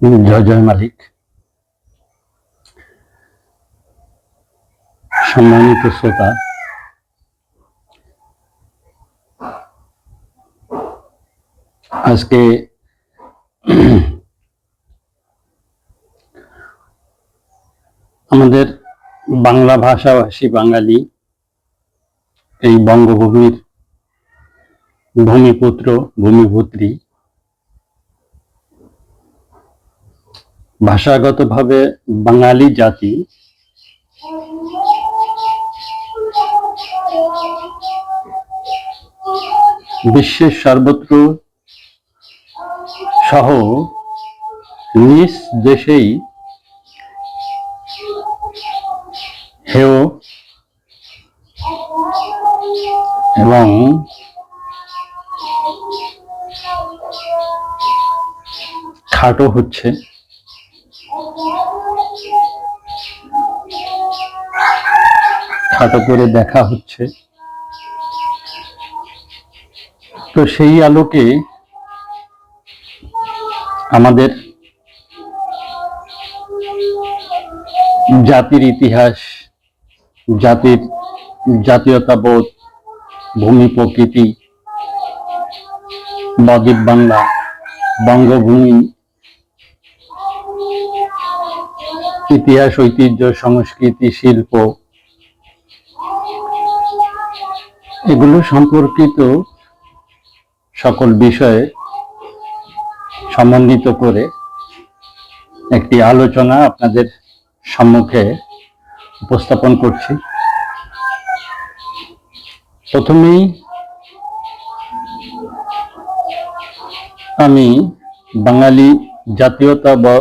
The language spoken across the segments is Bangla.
জয় জয় মালিক। সম্মানিত শ্রোতা আজকে আমাদের বাংলা ভাষাভাষী বাঙালি এই বঙ্গভূমির ভূমিপুত্র ভূমিপুত্রী ভাষাগতভাবে বাঙালি জাতি বিশ্বের সর্বত্র সহ নিজ দেশেই হেয় এবং খাটো হচ্ছে। খাটো করে দেখা হচ্ছে। তো সেই আলোকে আমাদের জাতির ইতিহাস, জাতির জাতীয়তাবোধ, ভূমি প্রকৃতি বদ্বীপ বাংলা, বঙ্গভূমি, ইতিহাস, ঐতিহ্য, সংস্কৃতি, শিল্প এগুলো সম্পর্কিত সকল বিষয়ে সমন্বিত করে একটি আলোচনা আপনাদের সম্মুখে উপস্থাপন করছি। প্রথমেই আমি বাঙালি জাতীয়তা বা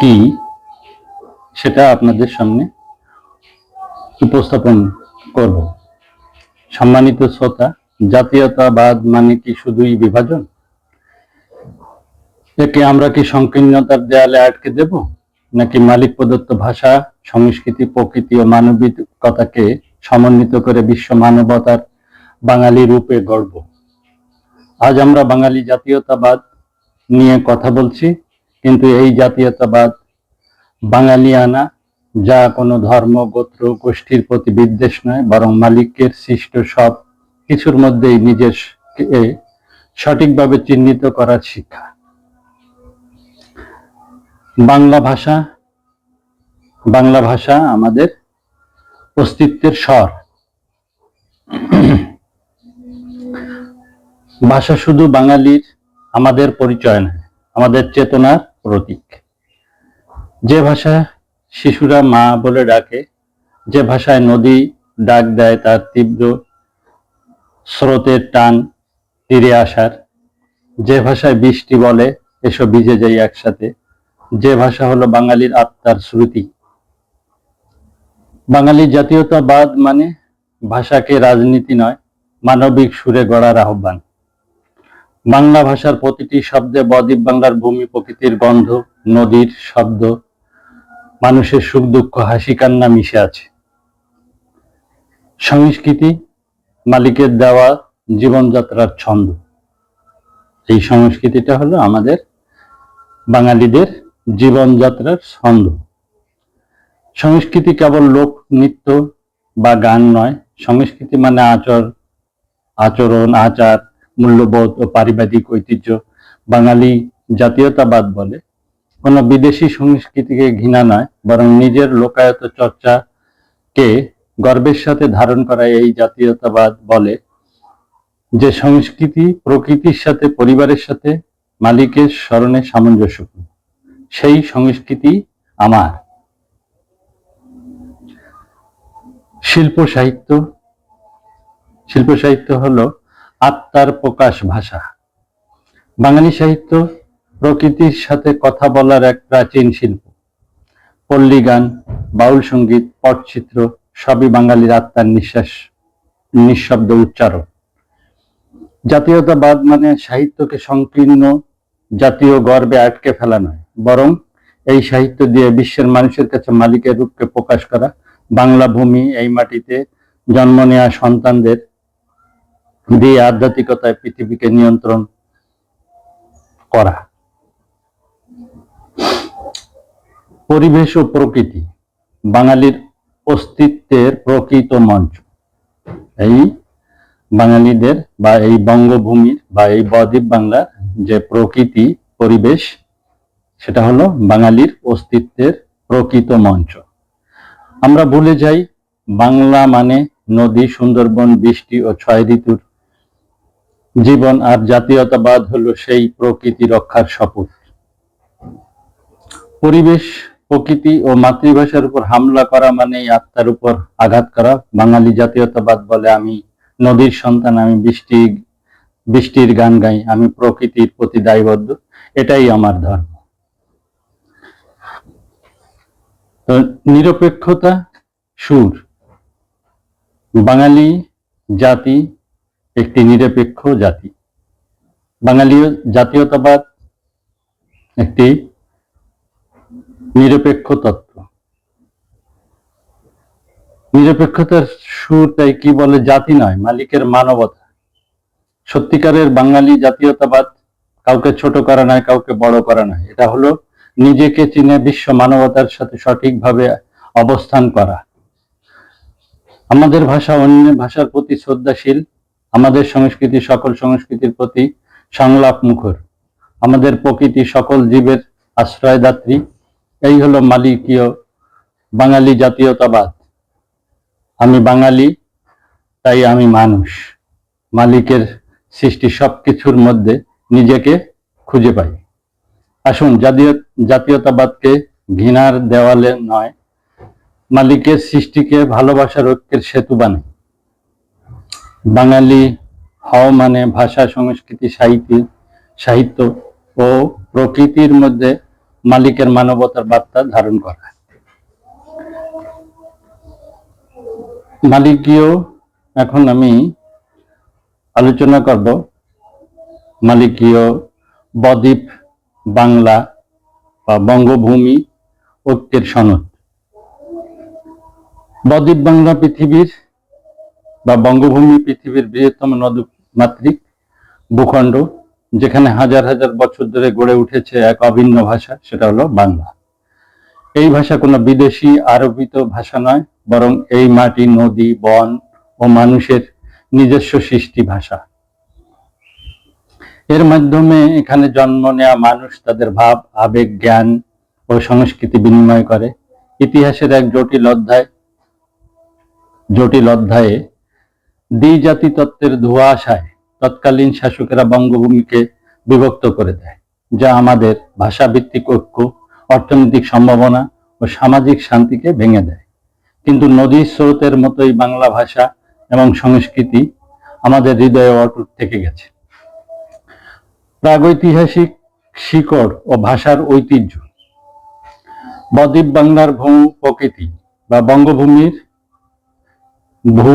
কি সেটা আপনাদের সামনে উপস্থাপন করব। সম্মানিত শ্রোতা, জাতীয়তাবাদ মানে কি শুধুই বিভাজন? একে আমরা কি সংকীর্ণতার দেয়ালে আটকে দেব? নাকি মালিক প্রদত্ত ভাষা, সংস্কৃতি, প্রকৃতি ও মানবিকতাকে সমন্বিত করে বিশ্ব মানবতার বাঙালি রূপে গর্ব আজ আমরা বাঙালি জাতীয়তাবাদ নিয়ে কথা বলছি, কিন্তু এই জাতীয়তাবাদ বাঙালিয়ানা যা কোনো ধর্ম, গোত্র, গোষ্ঠীর প্রতি বিদ্বেষ নয়, বরং মালিকের সৃষ্ট সব কিছুর মধ্যেই নিজের সঠিকভাবে চিহ্নিত করার শিক্ষা। বাংলা ভাষা বাংলা ভাষা আমাদের অস্তিত্বের স্বর। ভাষা শুধু বাঙালির আমাদের পরিচয় নয়, আমাদের চেতনার প্রতীক। যে ভাষা শিশুরা মা বলে ডাকে। যে ভাষায় নদী ডাক দেয় তার তীব্র স্রোতের টান তীরে আসার। যে ভাষায় বৃষ্টি বলে এসো ভিজে যাই একসাথে। যে ভাষা হলো বাঙালির আত্মার শ্রুতি বাঙালি জাতীয়তাবাদ মানে ভাষাকে রাজনীতি নয়, মানবিক সুরে গড়ার আহ্বান। বাংলা ভাষার প্রতিটি শব্দে বদ্বীপ বাংলার ভূমি প্রকৃতির গন্ধ, নদীর শব্দ মানুষের সুখ, দুঃখ, হাসি, কান্না মিশে আছে। সংস্কৃতি মালিকের দেওয়া জীবনযাত্রার ছন্দ। এই সংস্কৃতিটা হলো আমাদের বাঙালিদের জীবনযাত্রার ছন্দ। সংস্কৃতি কেবল লোক, নৃত্য বা গান নয়। সংস্কৃতি মানে আচর, আচরণ, আচার, মূল্যবোধ ও পারিবারিক ঐতিহ্য। বাঙালি জাতীয়তাবাদ বলে কোনো বিদেশি সংস্কৃতিকে ঘৃণা নয়, বরং নিজের লোকায়ত চর্চাকে গর্বের সাথে ধারণ করা এই জাতীয়তাবাদ বলে যে সংস্কৃতি প্রকৃতির সাথে, পরিবারের সাথে, মালিকের স্মরণে সামঞ্জস্যপূর্ণ। সেই সংস্কৃতি আমার। শিল্প সাহিত্য। শিল্প সাহিত্য হলো আত্মার প্রকাশ ভাষা। বাঙালি সাহিত্য প্রকৃতির সাথে কথা বলার এক প্রাচীন শিল্প। পল্লী গান, বাউল সংগীত, পটচিত্র, সবই বাঙালির আত্মার নিঃশ্বাস, নিঃশব্দ উচ্চারণ। জাতীয়তাবাদ মানে সাহিত্যকে সংকীর্ণ, জাতীয় গর্বে আটকে ফেলা নয়। বরং এই সাহিত্য দিয়ে বিশ্বের মানুষের কাছে মালিকের রূপকে প্রকাশ করা, বাংলা ভূমি এই মাটিতে জন্ম নেওয়া সন্তানদের দিয়ে আধ্যাত্মিকতায় পৃথিবীকে নিয়ন্ত্রণ করা। পরিবেশ ও প্রকৃতি, বাঙালির অস্তিত্বের প্রকৃত মঞ্চ। এই বাঙালিদের বা এই বঙ্গভূমির বা এই বদ্বীপ বাংলার যে প্রকৃতি পরিবেশ, সেটা হলো বাঙালির অস্তিত্বের প্রকৃত মঞ্চ। আমরা ভুলে যাই, বাংলা মানে নদী, সুন্দরবন, বৃষ্টি ও ছয় ঋতুর জীবন, আর জাতীয়তাবাদ হলো সেই প্রকৃতি রক্ষার শপথ। পরিবেশ প্রকৃতি ও মাতৃভাষার উপর হামলা করা মানে আত্মার উপর আঘাত করা। বাঙালি জাতীয়তাবাদ বলে আমি নদীর সন্তান, আমি বৃষ্টি, বৃষ্টির গান গাই, আমি প্রকৃতির প্রতি দায়বদ্ধ। এটাই আমার ধর্ম। নিরপেক্ষতা সুর। বাঙালি জাতি একটি নিরপেক্ষ জাতি। বাঙালি জাতীয়তাবাদ একটি নিরপেক্ষ তত্ত্ব। নিরপেক্ষতার সুর তাই কি বলে জাতি নয়, মালিকের মানবতা। সত্যিকারের বাঙালি জাতীয়তাবাদ কাউকে ছোট করা নয়, কাউকে বড় করা নয়। এটা হলো নিজেকে চিনে বিশ্ব মানবতার সাথে সঠিকভাবে অবস্থান করা। আমাদের ভাষা অন্য ভাষার প্রতি শ্রদ্ধাশীল, আমাদের সংস্কৃতি সকল সংস্কৃতির প্রতি সংলাপ মুখর আমাদের প্রকৃতি সকল জীবের আশ্রয়দাত্রী। এই হলো মালিকীয় বাঙালি জাতীয়তাবাদ। আমি বাঙালি, তাই আমি মানুষ। মালিকের সৃষ্টি সবকিছুর মধ্যে নিজেকে খুঁজে পাই। আসুন, জাতীয়, জাতীয়তাবাদকে ঘৃণার দেওয়ালে নয়, মালিকের সৃষ্টিকে ভালোবাসার ঐক্যের সেতু বানাই বাঙালি হও মানে ভাষা, সংস্কৃতি সাহিত্য সাহিত্য ও প্রকৃতির মধ্যে মালিকের মানবতার বার্তা ধারণ করা। মালিকীয়, এখন আমি আলোচনা করব মালিকীয় বদ্বীপ বাংলা বা বঙ্গভূমি ঐক্যের সনদ। বদ্বীপ বাংলা পৃথিবীর বা বঙ্গভূমি পৃথিবীর বৃহত্তম নদমাতৃক ভূখণ্ড। যেখানে হাজার হাজার বছর ধরে গড়ে উঠেছে এক অভিন্ন ভাষা, সেটা হলো বাংলা। এই ভাষা কোনো বিদেশি আরোপিত ভাষা নয়, বরং এই মাটি, নদী, বন ও মানুষের নিজস্ব সৃষ্টি ভাষা। এর মাধ্যমে এখানে জন্ম নেওয়া মানুষ তাদের ভাব, আবেগ, জ্ঞান ও সংস্কৃতি বিনিময় করে। ইতিহাসের এক জটিল অধ্যায়, জটিল অধ্যায়ে দ্বিজাতি তত্ত্বের ধোয়া আশায় তৎকালীন শাসকেরা বঙ্গভূমিকে বিভক্ত করে দেয়, যা আমাদের ভাষাভিত্তিক ঐক্য, অর্থনৈতিক সম্ভাবনা ও সামাজিক শান্তিকে ভেঙে দেয়। কিন্তু নদীর স্রোতের মতোই বাংলা ভাষা এবং সংস্কৃতি আমাদের হৃদয়ে অটুট থেকে গেছে। প্রাগৈতিহাসিক শিকড় ও ভাষার ঐতিহ্য। বদ্বীপ বাংলার ভূ প্রকৃতি বা বঙ্গভূমির ভূ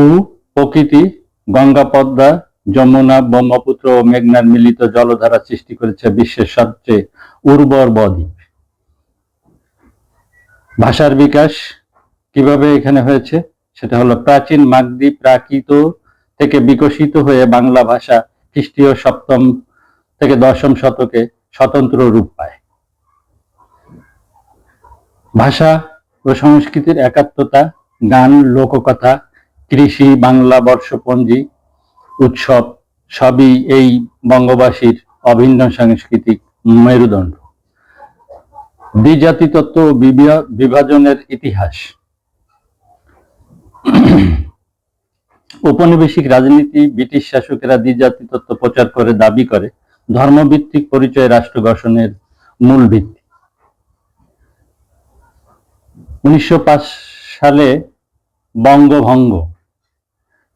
প্রকৃতি গঙ্গা পদ্মা যমুনা, ব্রহ্মপুত্র ও মেঘনার মিলিত জলধারা সৃষ্টি করেছে বিশ্বের সবচেয়ে উর্বর বদ্বীপ। ভাষার বিকাশ কীভাবে এখানে হয়েছে? সেটা হলো প্রাচীন মাগধী প্রাকৃত থেকে বিকশিত হয়ে বাংলা ভাষা খ্রিস্টীয় সপ্তম থেকে দশম শতকে স্বতন্ত্র রূপ পায়। ভাষা ও সংস্কৃতির একাত্মতা, গান, লোককথা, কৃষি, বাংলা, বর্ষপঞ্জি উৎসব সবই এই বঙ্গবাসীর অভিন্ন সাংস্কৃতিক মেরুদণ্ড। দ্বিজাতি তত্ত্ব বিভাজনের ইতিহাস। ঔপনিবেশিক রাজনীতি ব্রিটিশ শাসকেরা দ্বিজাতি তত্ত্ব প্রচার করে দাবি করে, ধর্মভিত্তিক পরিচয় রাষ্ট্র গঠনের মূল ভিত্তি। উনিশশো পাঁচ সালে বঙ্গভঙ্গ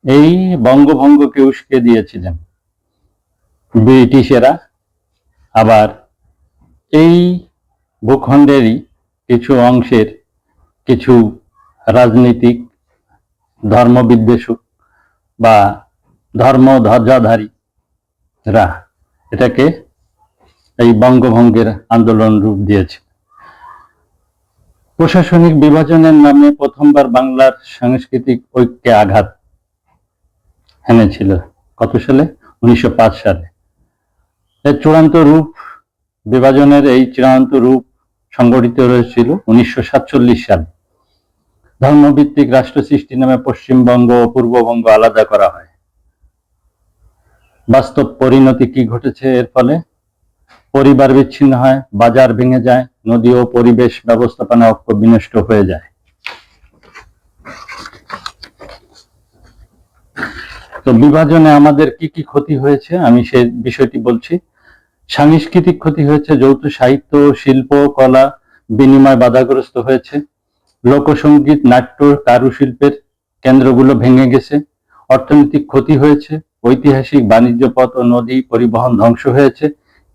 এই বঙ্গভঙ্গকে উস্কে দিয়েছিলেন। ব্রিটিশেরা আবার এই ভূখণ্ডেরই কিছু অংশের কিছু রাজনীতিক, ধর্মবিদ্বেষক বা ধর্ম ধ্বজাধারীরা এটাকে এই বঙ্গভঙ্গের আন্দোলন রূপ দিয়েছে। প্রশাসনিক বিভাজনের নামে প্রথমবার বাংলার সাংস্কৃতিক ঐক্যে আঘাত এনেছিল কত সালে? উনিশশো পাঁচ সালে। এর চূড়ান্ত রূপ, বিভাজনের এই চূড়ান্ত রূপ সংগঠিত হয়েছিল উনিশশো সাতচল্লিশ সালে। ধর্মভিত্তিক রাষ্ট্র সৃষ্টি নামে পশ্চিমবঙ্গ ও পূর্ববঙ্গ আলাদা করা হয়। বাস্তব পরিণতি কি ঘটেছে? এর ফলে পরিবার বিচ্ছিন্ন হয়, বাজার ভেঙে যায়, নদী ও পরিবেশ ব্যবস্থাপনা অক্ষ বিনষ্ট হয়ে যায়। তো বিভাজনে আমাদের কি কি ক্ষতি হয়েছে আমি সে বিষয়টি বলছি। সাংস্কৃতিক ক্ষতি হয়েছে, যৌথ সাহিত্য, শিল্প, কলা বিনিময় বাধাগ্রস্ত হয়েছে। লোকসঙ্গীত নাট্য, কারুশিল্পের কেন্দ্রগুলো ভেঙে গেছে। অর্থনৈতিক ক্ষতি হয়েছে, ঐতিহাসিক বাণিজ্য পথ ও নদী পরিবহন ধ্বংস হয়েছে।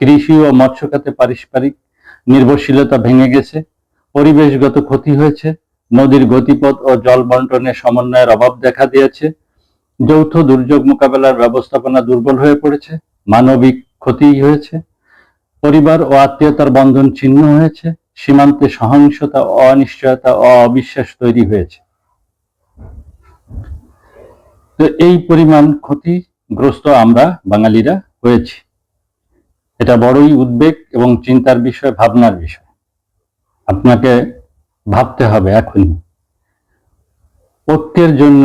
কৃষি ও মৎস্য খাতে পারস্পরিক নির্ভরশীলতা ভেঙে গেছে। পরিবেশগত ক্ষতি হয়েছে, নদীর গতিপথ ও জল বন্টনের সমন্বয়ের অভাব দেখা দিয়েছে। যৌথ দুর্যোগ মোকাবেলার ব্যবস্থাপনা দুর্বল হয়ে পড়েছে, মানবিক ক্ষতি হয়েছে, পরিবার ও আত্মীয়তার বন্ধন ছিন্ন হয়েছে, সীমান্তে সহিংসতা, অনিশ্চয়তা, অবিশ্বাস তৈরি হয়েছে। তো এই পরিমাণ ক্ষতিগ্রস্ত আমরা, বাঙালিরা, হয়েছি। এটা বড়ই উদ্বেগ এবং চিন্তার বিষয়, ভাবনার বিষয়। আপনাকে ভাবতে হবে এখনই। ঐক্যের জন্য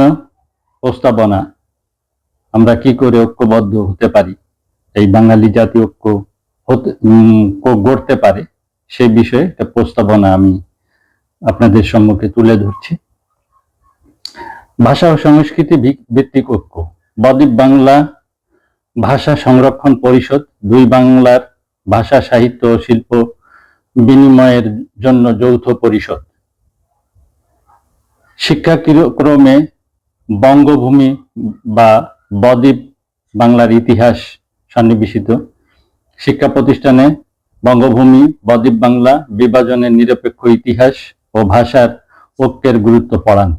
প্রস্তাবনা। আমরা কি করে ঐক্যবদ্ধ হতে পারি? এই বাঙালি জাতি ঐক্য হতে গড়তে পারে? সেই বিষয়ে একটা প্রস্তাবনা আমি আপনাদের সম্মুখে তুলে ধরছি। ভাষা ও সংস্কৃতি ভিত্তিক ঐক্য। বদ্বীপ বাংলা ভাষা সংরক্ষণ পরিষদ দুই বাংলার ভাষা সাহিত্য ও শিল্প বিনিময়ের জন্য যৌথ পরিষদ। শিক্ষাক্রমে বঙ্গভূমি বা বদ্বীপ বাংলার ইতিহাস সন্নিবেশিত। শিক্ষা প্রতিষ্ঠানে বঙ্গভূমি, বদ্বীপ বাংলা বিভাজনের নিরপেক্ষ ইতিহাস ও ভাষার ঐক্যের গুরুত্ব পড়ান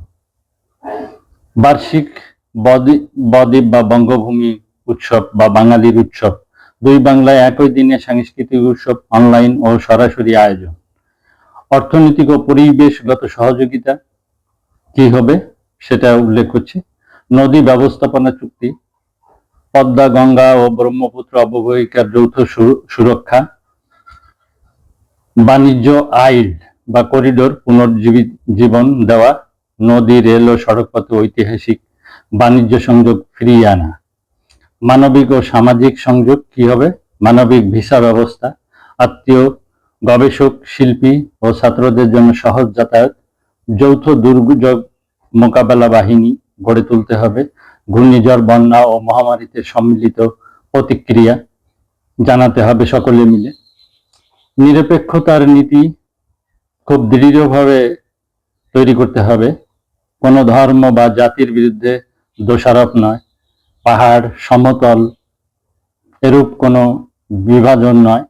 বার্ষিক বদ্বীপ বা বঙ্গভূমি উৎসব বা বাঙালির উৎসব, দুই বাংলায় একই দিনে সাংস্কৃতিক উৎসব অনলাইন ও সরাসরি আয়োজন। অর্থনৈতিক ও পরিবেশগত সহযোগিতা কি হবে? সেটা উল্লেখ করছি। নদী ব্যবস্থাপনা চুক্তি, পদ্মা, গঙ্গা ও ব্রহ্মপুত্র অববাহিকার যৌথ সুরক্ষা, বাণিজ্য আইল বা করিডোর পুনর্জীবিত জীবন দেওয়া, নদী, রেল ও সড়কপথে ঐতিহাসিক বাণিজ্য সংযোগ ফিরিয়ে আনা। মানবিক ও সামাজিক সংযোগ কি হবে? মানবিক ভিসা ব্যবস্থা, আত্মীয়, গবেষক, শিল্পী ও ছাত্রদের জন্য সহজ যাতায়াত, যৌথ দুর্যোগ মোকাবেলা বাহিনী গড়ে তুলতে হবে। ঘূর্ণিঝড়, বন্যা ও মহামারীতে সম্মিলিত প্রতিক্রিয়া জানাতে হবে সকলে মিলে। নিরপেক্ষতার নীতি খুব দৃঢ়ভাবে তৈরি করতে হবে। কোনো ধর্ম বা জাতির বিরুদ্ধে দোষারোপ নয়। পাহাড় সমতল, এরূপ কোনো বিভাজন নয়।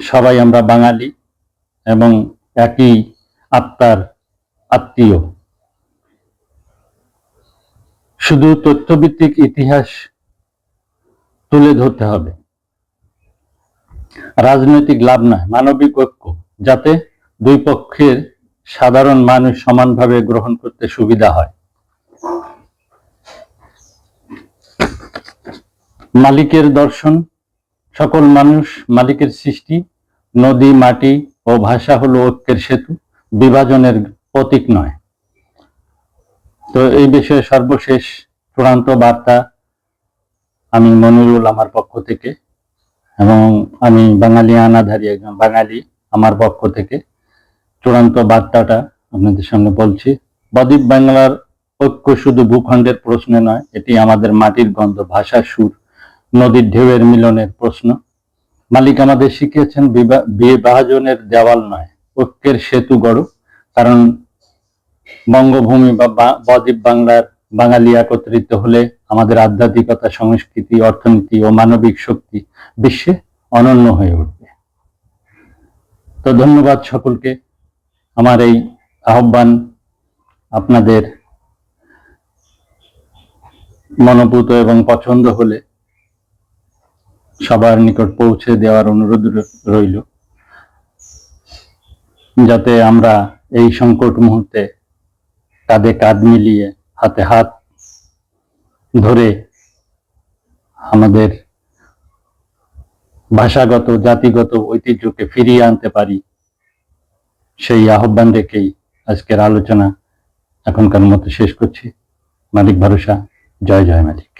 সবাই আমরা বাঙালি এবং একই আত্মার আত্মীয়। শুধু তথ্যভিত্তিক ইতিহাস তুলে ধরতে হবে। রাজনৈতিক লাভ নয়, মানবিক ঐক্য, যাতে দুই পক্ষের সাধারণ মানুষ সমানভাবে গ্রহণ করতে সুবিধা হয়। মালিকের দর্শন, সকল মানুষ মালিকের সৃষ্টি, নদী, মাটি ও ভাষা হলো ঐক্যের সেতু, বিভাজনের প্রতীক নয়। তো এই বিষয়ে সর্বশেষ চূড়ান্ত বার্তা আমি মনিরুল আমার পক্ষ থেকে এবং আমি বাঙালি আনাধারী একজন বাঙালি আমার পক্ষ থেকে চূড়ান্ত বার্তাটা আপনাদের সামনে বলছি। বদ্বীপ বাংলার ঐক্য শুধু ভূখণ্ডের প্রশ্নে নয়, এটি আমাদের মাটির গন্ধ, ভাষা, সুর, নদীর ঢেউয়ের মিলনের প্রশ্ন। মালিক আমাদের শিখিয়েছেন বিভাজনের দেওয়াল নয়, ঐক্যের সেতু গড়ো কারণ বঙ্গভূমি বা বদ্বীপ বাংলার বাঙালি একত্রিত হলে আমাদের আধ্যাত্মিকতা, সংস্কৃতি, অর্থনীতি ও মানবিক শক্তি বিশ্বে অনন্য হয়ে উঠবে। তো ধন্যবাদ সকলকে। আমার এই আহ্বান আপনাদের মনোভূত এবং পছন্দ হলে সবার নিকট পৌঁছে দেওয়ার অনুরোধ রইল। যাতে আমরা এই সংকট মুহূর্তে কাঁধে কাঁধ মিলিয়ে হাতে হাত ধরে আমাদের ভাষাগত, জাতিগত ঐতিহ্যকে ফিরিয়ে আনতে পারি, সেই আহ্বান রেখেই আজকের আলোচনা এখনকার মতো শেষ করছি। মালিক ভরসা। জয় জয় মালিক।